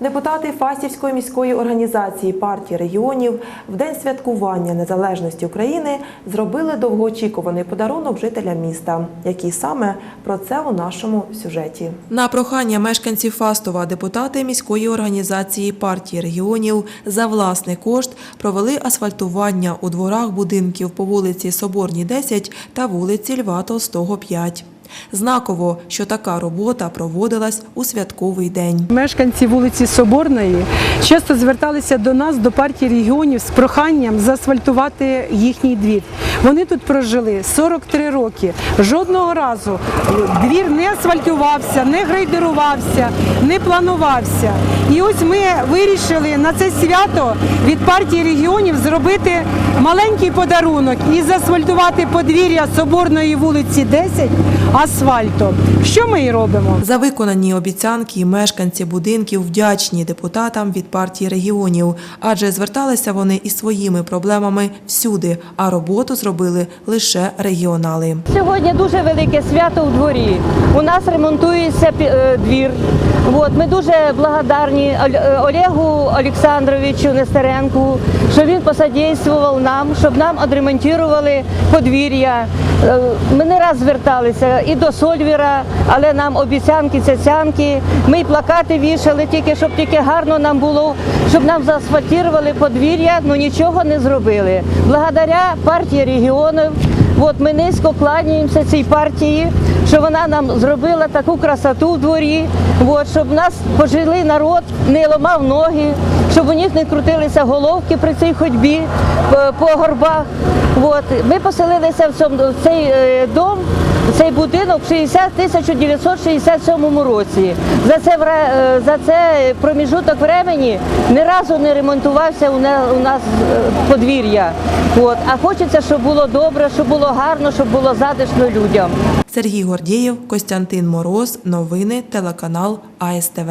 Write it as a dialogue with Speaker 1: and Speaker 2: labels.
Speaker 1: Депутати Фастівської міської організації партії регіонів в день святкування незалежності України зробили довгоочікуваний подарунок жителям міста. Який саме про це у нашому сюжеті. На прохання мешканців Фастова депутати міської організації партії регіонів за власний кошт провели асфальтування у дворах будинків по вулиці Соборній 10 та вулиці Льва Толстого 5. Знаково, що така робота проводилась у святковий день.
Speaker 2: Мешканці вулиці Соборної часто зверталися до нас, до партії регіонів, з проханням заасфальтувати їхній двір. Вони тут прожили 43 роки. Жодного разу двір не асфальтувався, не грейдерувався, не планувався. І ось ми вирішили на це свято від партії регіонів зробити маленький подарунок і заасфальтувати подвір'я Соборної вулиці 10 асфальтом. Що ми і робимо?
Speaker 1: За виконані обіцянки мешканці будинків вдячні депутатам від партії регіонів, адже зверталися вони із своїми проблемами всюди, а роботу зробили лише регіонали.
Speaker 3: Сьогодні дуже велике свято у дворі. У нас ремонтується е, двір. Ми дуже благодарні е, Олегу Олександровичу Нестеренку, що він посодействував нам, щоб нам відремонтували подвір'я. Е, Ми не раз зверталися і до Сольвіра, але нам обіцянки, цяцянки. Ми плакати вішали, щоб тільки гарно нам було, щоб нам заасфальтували подвір'я, але нічого не зробили. Благодаря партії регіонів. От ми низько кланяємося цій партії, що вона нам зробила таку красоту в дворі, от, щоб нас пожилий народ не ламав ноги, щоб у них не крутилися головки при цій ходьбі по, по горбах. От. Ми поселилися в, цей е, дом, цей будинок в 60 1967 році. За це, е, за це проміжуток времени ні разу не ремонтувався у, нас е, подвір'я. От. А хочеться, щоб було добре, щоб було гарно, щоб було затишно людям.
Speaker 1: Сергій Гордієв, Костянтин Мороз. Новини телеканал АСТВ.